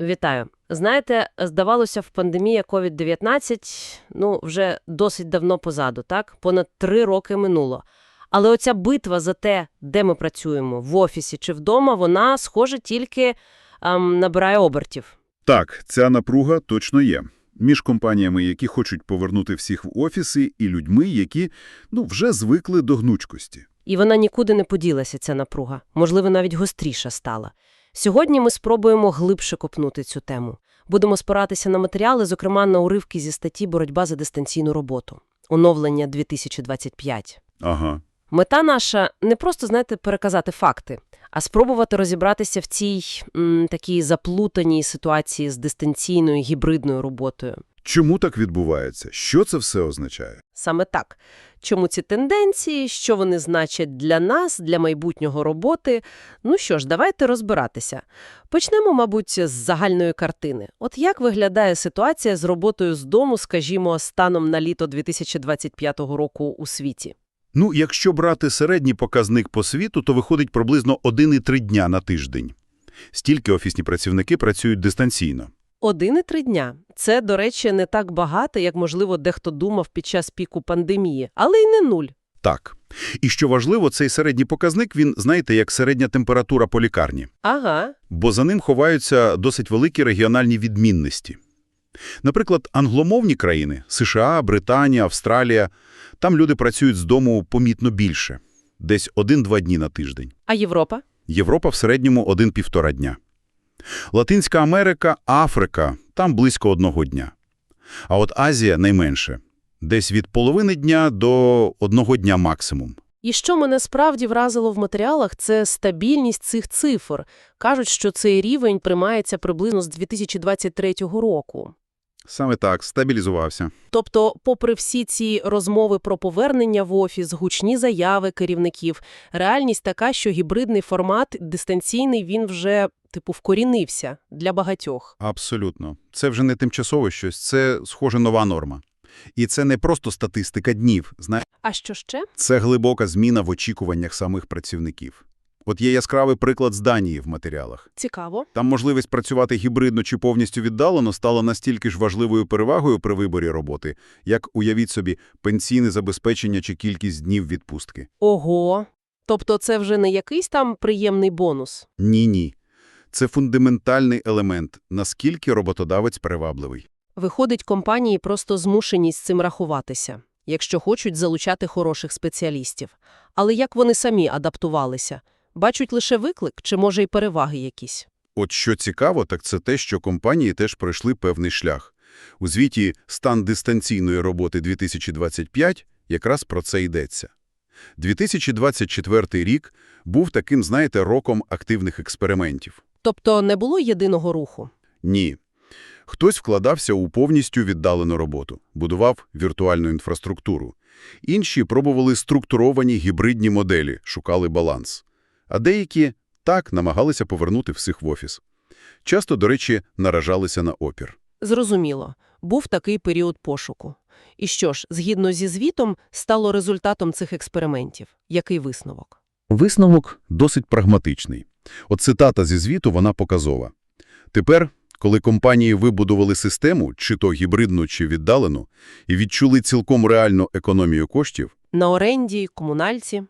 Вітаю. Знаєте, здавалося, в пандемія COVID-19, ну, вже досить давно позаду, так? Понад три роки минуло. Але оця битва за те, де ми працюємо, в офісі чи вдома, вона, схоже, тільки ем, набирає обертів. Так, ця напруга точно є. Між компаніями, які хочуть повернути всіх в офіси, і людьми, які ну, вже звикли до гнучкості. І вона нікуди не поділася, ця напруга. Можливо, навіть гостріша стала. Сьогодні ми спробуємо глибше копнути цю тему. Будемо спиратися на матеріали, зокрема на уривки зі статті «Боротьба за дистанційну роботу». Оновлення 2025. Ага. Мета наша не просто, знаєте, переказати факти, а спробувати розібратися в цій м, такій заплутаній ситуації з дистанційною гібридною роботою. Чому так відбувається? Що це все означає? Саме так. Чому ці тенденції, що вони значать для нас, для майбутнього роботи? Ну що ж, давайте розбиратися. Почнемо, мабуть, з загальної картини. От як виглядає ситуація з роботою з дому, скажімо, станом на літо 2025 року у світі? Ну, якщо брати середній показник по світу, то виходить приблизно 1,3 дня на тиждень. Стільки офісні працівники працюють дистанційно. Один і три дня. Це, до речі, не так багато, як, можливо, дехто думав під час піку пандемії, але й не нуль. Так. І що важливо, цей середній показник, він, знаєте, як середня температура по лікарні. Ага, бо за ним ховаються досить великі регіональні відмінності. Наприклад, англомовні країни – США, Британія, Австралія – там люди працюють з дому помітно більше – десь 1-2 дні на тиждень. а Європа? Європа в середньому 1-1,5 дня. Латинська Америка, Африка – там близько одного дня. А от Азія – найменше – десь від половини дня до одного дня максимум. І що мене справді вразило в матеріалах, це стабільність цих цифр. Кажуть, що цей рівень приймається приблизно з 2023 року. Саме так, стабілізувався. Тобто, попри всі ці розмови про повернення в офіс, гучні заяви керівників, реальність така, що гібридний формат дистанційний, він вже, типу, вкорінився для багатьох. Абсолютно. Це вже не тимчасове щось, це, схоже, нова норма. І це не просто статистика днів, знаєте, А що ще? це глибока зміна в очікуваннях самих працівників. От є яскравий приклад з Данії в матеріалах. Цікаво. Там можливість працювати гібридно чи повністю віддалено стала настільки ж важливою перевагою при виборі роботи, як, уявіть собі, пенсійне забезпечення чи кількість днів відпустки. Ого. Тобто це вже не якийсь там приємний бонус. Ні-ні. Це фундаментальний елемент, наскільки роботодавець привабливий. Виходить, компанії просто змушені з цим рахуватися, якщо хочуть залучати хороших спеціалістів. Але як вони самі адаптувалися? Бачать лише виклик чи, може, й переваги якісь? От що цікаво, так це те, що компанії теж пройшли певний шлях. У звіті «Стан дистанційної роботи 2025» якраз про це йдеться. 2024 рік був таким, знаєте, роком активних експериментів. Тобто не було єдиного руху? Ні. Хтось вкладався у повністю віддалену роботу, будував віртуальну інфраструктуру. Інші пробували структуровані гібридні моделі, шукали баланс. А деякі так намагалися повернути всіх в офіс. Часто, до речі, наражалися на опір. Зрозуміло. Був такий період пошуку. І що ж, згідно зі звітом, стало результатом цих експериментів? Який висновок? Висновок досить прагматичний. От цитата зі звіту, вона показова. Тепер, коли компанії вибудували систему, чи то гібридну, чи віддалену, і відчули цілком реальну економію коштів, На оренді, комунальці?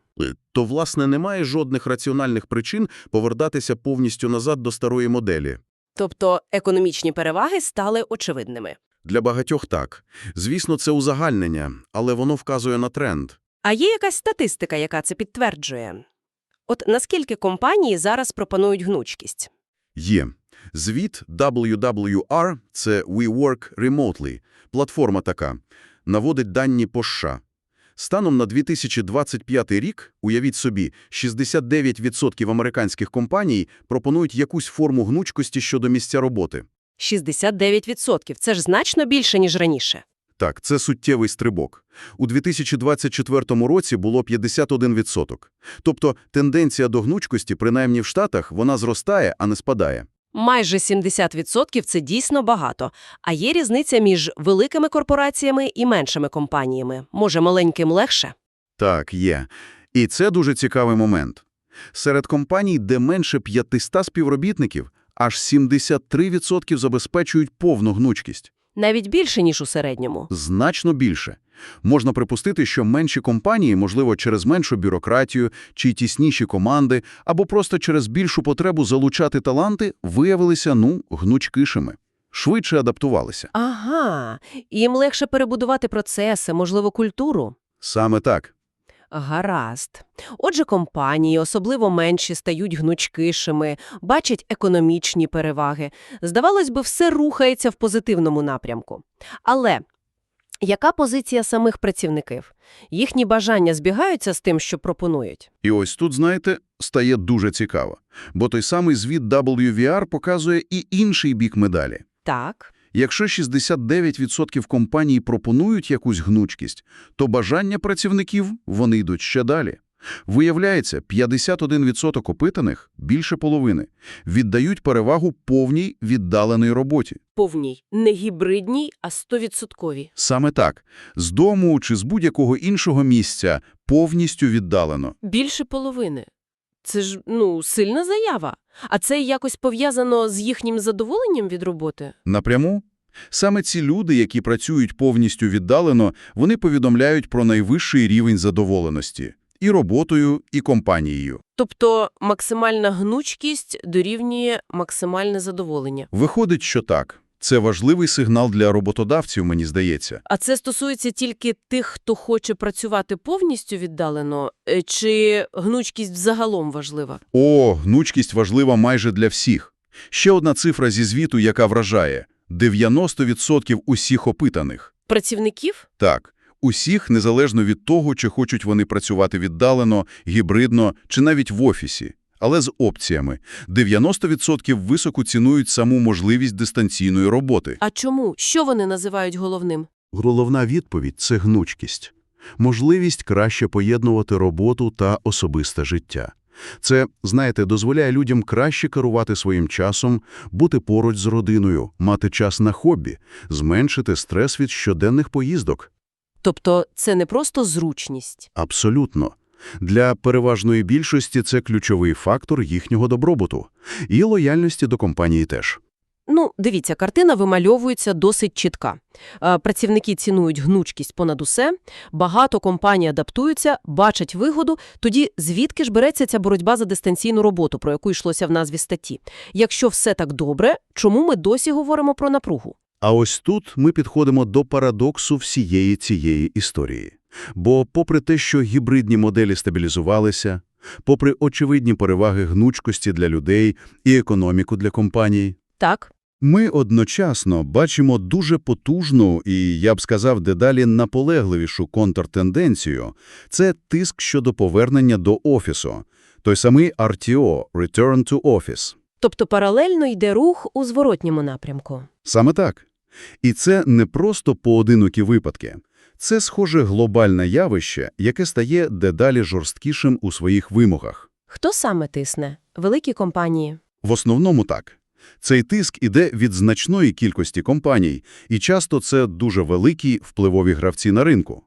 То, власне, немає жодних раціональних причин повертатися повністю назад до старої моделі. Тобто економічні переваги стали очевидними. Для багатьох так. Звісно, це узагальнення, але воно вказує на тренд. А є якась статистика, яка це підтверджує? От наскільки компанії зараз пропонують гнучкість? Є. Звіт WWR – це We Work Remotely, платформа така, наводить дані по США. Станом на 2025 рік, уявіть собі, 69% американських компаній пропонують якусь форму гнучкості щодо місця роботи. 69%. Це ж значно більше, ніж раніше. Так, це суттєвий стрибок. У 2024 році було 51%. Тобто тенденція до гнучкості, принаймні в Штатах, вона зростає, а не спадає. Майже 70% – це дійсно багато. А є різниця між великими корпораціями і меншими компаніями. Може, маленьким легше? Так, є. І це дуже цікавий момент. Серед компаній, де менше 500 співробітників, аж 73% забезпечують повну гнучкість. Навіть більше, ніж у середньому. Значно більше. Можна припустити, що менші компанії, можливо, через меншу бюрократію чи тісніші команди, або просто через більшу потребу залучати таланти, виявилися, ну, гнучкішими. Швидше адаптувалися. Ага, їм легше перебудувати процеси, можливо, культуру. Саме так. Гаразд. Отже, компанії, особливо менші, стають гнучкішими, бачать економічні переваги. Здавалось би, все рухається в позитивному напрямку. Але яка позиція самих працівників? Їхні бажання збігаються з тим, що пропонують? І ось тут, знаєте, стає дуже цікаво. Бо той самий звіт WVR показує і інший бік медалі. Так. Якщо 69% компаній пропонують якусь гнучкість, то бажання працівників вони йдуть ще далі. Виявляється, 51% опитаних, більше половини, віддають перевагу повній віддаленій роботі. Повній, не гібридній, а стовідсотковій. Саме так. З дому чи з будь-якого іншого місця повністю віддалено. Більше половини. Це ж, ну, сильна заява. А це якось пов'язано з їхнім задоволенням від роботи? Напряму? Саме ці люди, які працюють повністю віддалено, вони повідомляють про найвищий рівень задоволеності – і роботою, і компанією. Тобто максимальна гнучкість дорівнює максимальне задоволення. Виходить, що так. Це важливий сигнал для роботодавців, мені здається. А це стосується тільки тих, хто хоче працювати повністю віддалено, Е, чи гнучкість взагалом важлива? О, гнучкість важлива майже для всіх. Ще одна цифра зі звіту, яка вражає – 90% усіх опитаних. Працівників? Так, усіх, незалежно від того, чи хочуть вони працювати віддалено, гібридно чи навіть в офісі. Але з опціями. 90% високо цінують саму можливість дистанційної роботи. А чому? Що вони називають головним? Головна відповідь – це гнучкість. Можливість краще поєднувати роботу та особисте життя. Це, знаєте, дозволяє людям краще керувати своїм часом, бути поруч з родиною, мати час на хобі, зменшити стрес від щоденних поїздок. Тобто це не просто зручність. Абсолютно. Для переважної більшості це ключовий фактор їхнього добробуту. І лояльності до компанії теж. Ну, дивіться, картина вимальовується досить чітка. Е, Працівники цінують гнучкість понад усе, багато компаній адаптуються, бачать вигоду, тоді звідки ж береться ця боротьба за дистанційну роботу, про яку йшлося в назві статті? Якщо все так добре, чому ми досі говоримо про напругу? А ось тут ми підходимо до парадоксу всієї цієї історії. Бо попри те, що гібридні моделі стабілізувалися, попри очевидні переваги гнучкості для людей і економіку для компаній, Так, ми одночасно бачимо дуже потужну і, я б сказав, дедалі наполегливішу контртенденцію – це тиск щодо повернення до офісу. Той самий RTO – Return to Office. тобто паралельно йде рух у зворотньому напрямку. Саме так. І це не просто поодинокі випадки. Це, схоже, глобальне явище, яке стає дедалі жорсткішим у своїх вимогах. Хто саме тисне? Великі компанії? В основному так. Цей тиск іде від значної кількості компаній, і часто це дуже великі впливові гравці на ринку.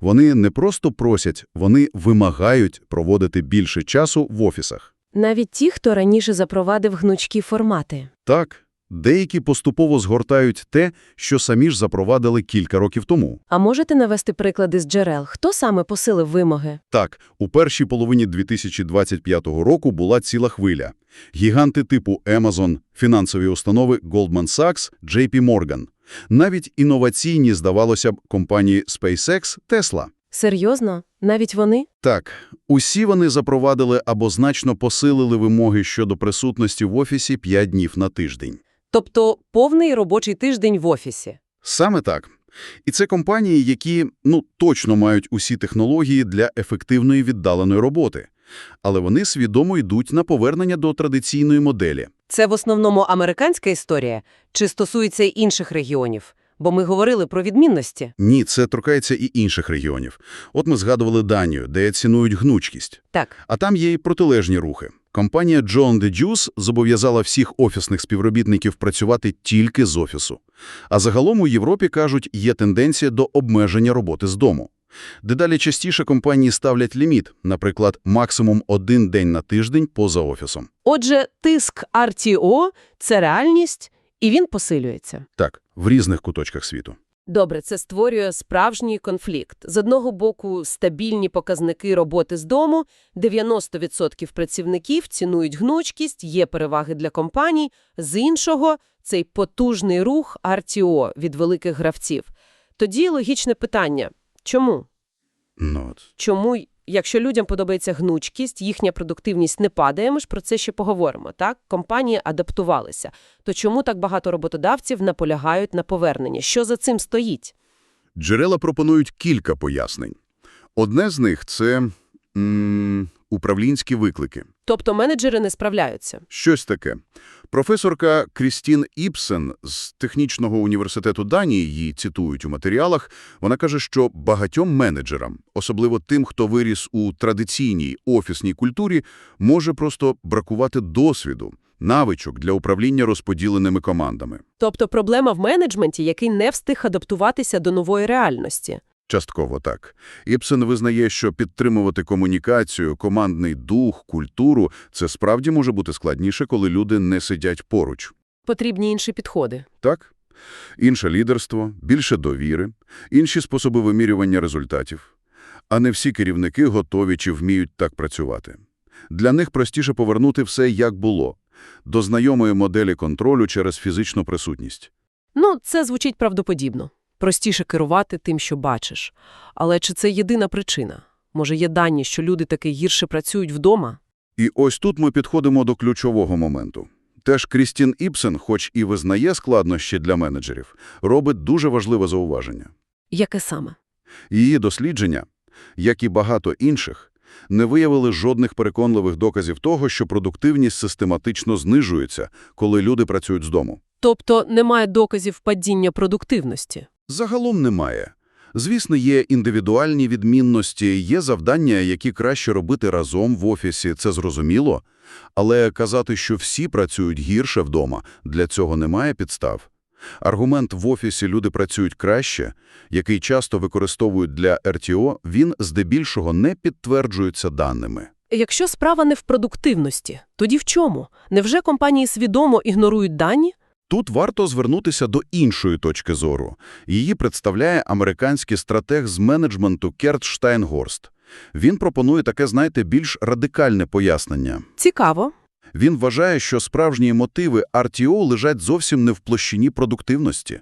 Вони не просто просять, вони вимагають проводити більше часу в офісах. Навіть ті, хто раніше запровадив гнучкі формати. Так, деякі поступово згортають те, що самі ж запровадили кілька років тому. А можете навести приклади з джерел? Хто саме посилив вимоги? Так, у першій половині 2025 року була ціла хвиля. Гіганти типу Amazon, фінансові установи Goldman Sachs, JP Morgan. Навіть інноваційні, здавалося б, компанії SpaceX, Tesla. Серйозно? Навіть вони? Так, усі вони запровадили або значно посилили вимоги щодо присутності в офісі 5 днів на тиждень. Тобто повний робочий тиждень в офісі. Саме так. І це компанії, які, ну, точно мають усі технології для ефективної віддаленої роботи. Але вони свідомо йдуть на повернення до традиційної моделі. Це в основному американська історія? Чи стосується й інших регіонів? Бо ми говорили про відмінності. Ні, це торкається і інших регіонів. От ми згадували Данію, де цінують гнучкість. Так, А там є і протилежні рухи. Компанія John the Juice зобов'язала всіх офісних співробітників працювати тільки з офісу. А загалом у Європі, кажуть, є тенденція до обмеження роботи з дому. Дедалі частіше компанії ставлять ліміт, наприклад, максимум один день на тиждень поза офісом. Отже, тиск RTO – це реальність, і він посилюється. Так, в різних куточках світу. Добре, це створює справжній конфлікт. З одного боку, стабільні показники роботи з дому, 90% працівників цінують гнучкість, є переваги для компаній. З іншого – цей потужний рух RTO від великих гравців. Тоді логічне питання – чому? Not. от. Чому, якщо людям подобається гнучкість, їхня продуктивність не падає, ми ж про це ще поговоримо, так? Компанії адаптувалися. То чому так багато роботодавців наполягають на повернення? Що за цим стоїть? Джерела пропонують кілька пояснень. Одне з них – це м, управлінські виклики. Тобто менеджери не справляються. Щось таке. Професорка Крістін Іпсен з Технічного університету Данії, її цитують у матеріалах, вона каже, що багатьом менеджерам, особливо тим, хто виріс у традиційній офісній культурі, може просто бракувати досвіду, навичок для управління розподіленими командами. Тобто проблема в менеджменті, який не встиг адаптуватися до нової реальності. Частково так. Іпсен визнає, що підтримувати комунікацію, командний дух, культуру – це справді може бути складніше, коли люди не сидять поруч. Потрібні інші підходи. Так? Інше лідерство, більше довіри, інші способи вимірювання результатів. А не всі керівники готові чи вміють так працювати. Для них простіше повернути все, як було, до знайомої моделі контролю через фізичну присутність. Ну, це звучить правдоподібно. Простіше керувати тим, що бачиш. Але чи це єдина причина? Може, є дані, що люди таки гірше працюють вдома? І ось тут ми підходимо до ключового моменту. Теж Крістін Іпсен, хоч і визнає складнощі для менеджерів, робить дуже важливе зауваження. Яке саме? Її дослідження, як і багато інших, не виявили жодних переконливих доказів того, що продуктивність систематично знижується, коли люди працюють з дому. Тобто немає доказів падіння продуктивності? Загалом немає. Звісно, є індивідуальні відмінності, є завдання, які краще робити разом в офісі, це зрозуміло. Але казати, що всі працюють гірше вдома, для цього немає підстав. Аргумент «в офісі люди працюють краще», який часто використовують для РТО, він здебільшого не підтверджується даними. Якщо справа не в продуктивності, тоді в чому? Невже компанії свідомо ігнорують дані? Тут варто звернутися до іншої точки зору. Її представляє американський стратег з менеджменту Керт Штайнгорст. Він пропонує таке, знаєте, більш радикальне пояснення. Цікаво. Він вважає, що справжні мотиви RTO лежать зовсім не в площині продуктивності,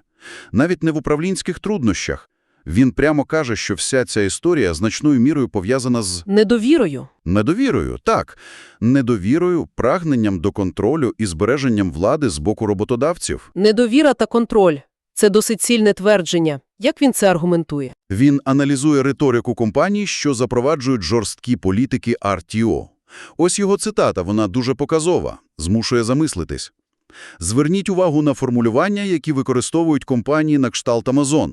навіть не в управлінських труднощах. Він прямо каже, що вся ця історія значною мірою пов'язана з Недовірою. недовірою. Так, недовірою, прагненням до контролю і збереженням влади з боку роботодавців. Недовіра та контроль – це досить сильне твердження. Як він це аргументує? Він аналізує риторику компаній, що запроваджують жорсткі політики RTO. Ось його цитата, вона дуже показова, змушує замислитись. Зверніть увагу на формулювання, які використовують компанії на кшталт Amazon.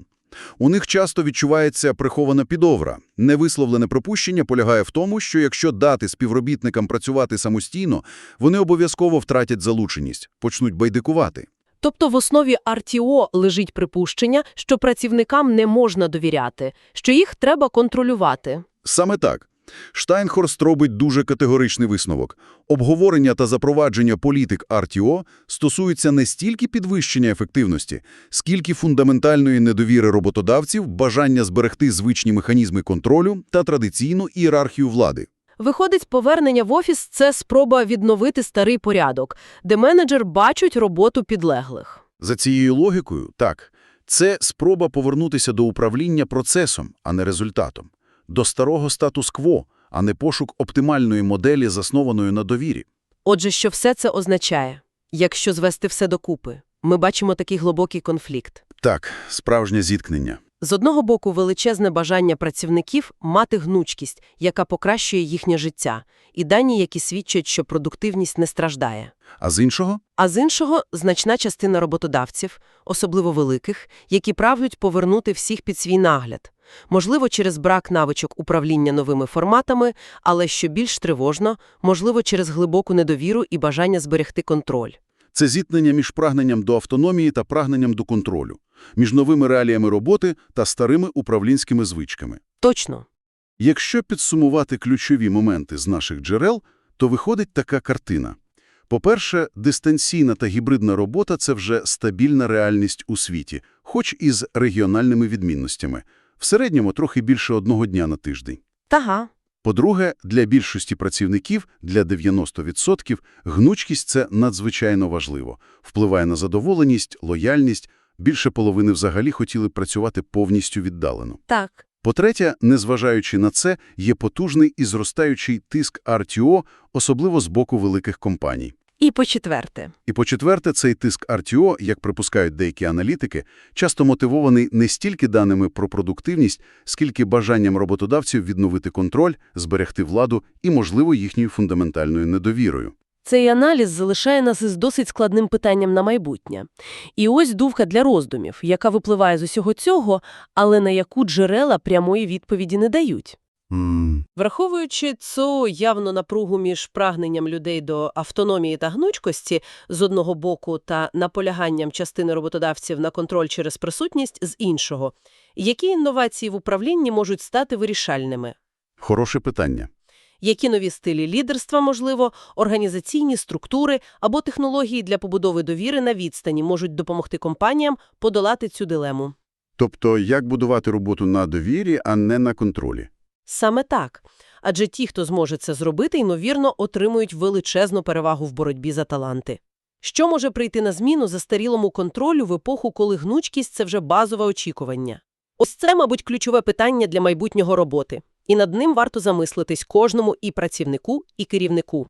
У них часто відчувається прихована підовра. Невисловлене припущення полягає в тому, що якщо дати співробітникам працювати самостійно, вони обов'язково втратять залученість, почнуть байдикувати. Тобто в основі RTO лежить припущення, що працівникам не можна довіряти, що їх треба контролювати. Саме так. Штайнхорст робить дуже категоричний висновок. Обговорення та запровадження політик RTO стосуються не стільки підвищення ефективності, скільки фундаментальної недовіри роботодавців, бажання зберегти звичні механізми контролю та традиційну ієрархію влади. Виходить, повернення в офіс – це спроба відновити старий порядок, де менеджер бачить роботу підлеглих. За цією логікою, так, це спроба повернутися до управління процесом, а не результатом. До старого статус-кво, а не пошук оптимальної моделі, заснованої на довірі. Отже, що все це означає? Якщо звести все докупи, ми бачимо такий глибокий конфлікт. Так, справжнє зіткнення. З одного боку, величезне бажання працівників мати гнучкість, яка покращує їхнє життя, і дані, які свідчать, що продуктивність не страждає. А з іншого? А з іншого, значна частина роботодавців, особливо великих, які прагнуть повернути всіх під свій нагляд. Можливо, через брак навичок управління новими форматами, але, що більш тривожно, можливо, через глибоку недовіру і бажання зберегти контроль. Це зіткнення між прагненням до автономії та прагненням до контролю, між новими реаліями роботи та старими управлінськими звичками. Точно. Якщо підсумувати ключові моменти з наших джерел, то виходить така картина. По-перше, дистанційна та гібридна робота – це вже стабільна реальність у світі, хоч і з регіональними відмінностями. В середньому трохи більше одного дня на тиждень. Тага. По-друге, для більшості працівників, для 90%, гнучкість – це надзвичайно важливо. Впливає на задоволеність, лояльність. Більше половини взагалі хотіли працювати повністю віддалено. Так. По-третє, незважаючи на це, є потужний і зростаючий тиск RTO, особливо з боку великих компаній. І по-четверте. І по-четверте, цей тиск RTO, як припускають деякі аналітики, часто мотивований не стільки даними про продуктивність, скільки бажанням роботодавців відновити контроль, зберегти владу і, можливо, їхньою фундаментальною недовірою. Цей аналіз залишає нас із досить складним питанням на майбутнє. І ось думка для роздумів, яка випливає з усього цього, але на яку джерела прямої відповіді не дають. Враховуючи цю явну напругу між прагненням людей до автономії та гнучкості з одного боку та наполяганням частини роботодавців на контроль через присутність з іншого, які інновації в управлінні можуть стати вирішальними? Хороше питання. Які нові стилі лідерства, можливо, організаційні структури або технології для побудови довіри на відстані можуть допомогти компаніям подолати цю дилему? Тобто, як будувати роботу на довірі, а не на контролі? Саме так. Адже ті, хто зможе це зробити, ймовірно, отримують величезну перевагу в боротьбі за таланти. Що може прийти на зміну застарілому контролю в епоху, коли гнучкість – це вже базове очікування? Ось це, мабуть, ключове питання для майбутнього роботи. І над ним варто замислитись кожному і працівнику, і керівнику.